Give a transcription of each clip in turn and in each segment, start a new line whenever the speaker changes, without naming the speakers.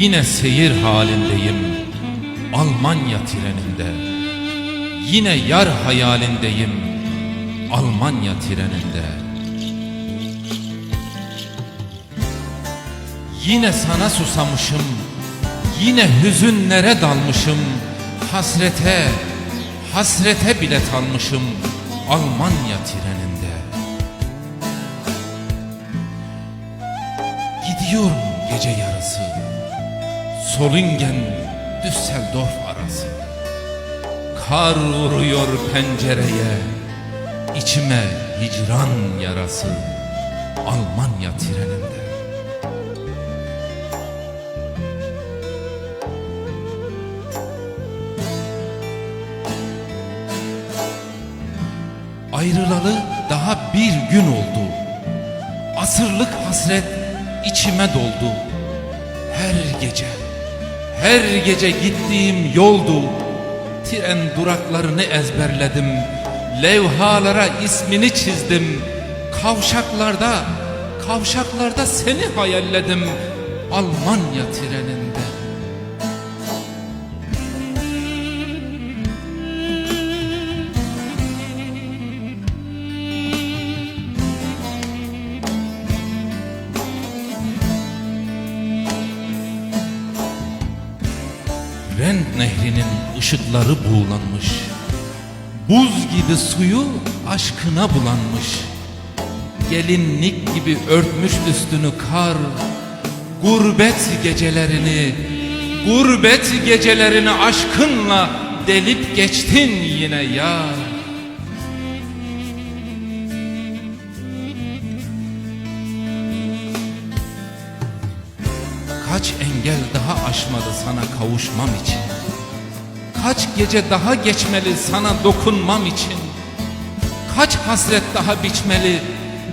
Yine seyir halindeyim Almanya treninde. Yine yar hayalindeyim Almanya treninde. Yine sana susamışım Yine hüzünlere dalmışım. Hasrete Hasrete bilet almışım Almanya treninde. Gidiyorum gece yarısı Solingen Düsseldorf arası. Kar vuruyor pencereye içime hicran yarası Almanya treninde. Ayrılalı daha bir gün oldu. Asırlık hasret içime doldu. Her gece, her gece gittiğim yoldu. Tren duraklarını ezberledim. Levhalara ismini çizdim. Kavşaklarda, kavşaklarda seni hayalledim. Almanya treninde Ren nehrinin ışıkları buğulanmış. Buz gibi suyu aşkına bulanmış. Gelinlik gibi örtmüş üstünü kar. Gurbet gecelerini Gurbet gecelerini aşkınla delip geçtin yine yar Kaç engel daha aşmadı sana kavuşmam için? Kaç gece daha geçmeli sana dokunmam için? Kaç hasret daha biçmeli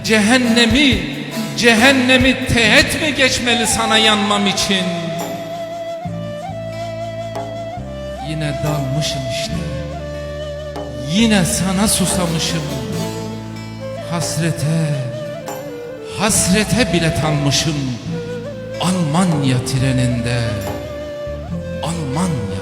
Cehennemi, cehennemi teğet mi geçmeli sana yanmam için? Yine dalmışım işte. Yine sana susamışım. Hasrete, hasrete bilet almışım Almanya treninde. Almanya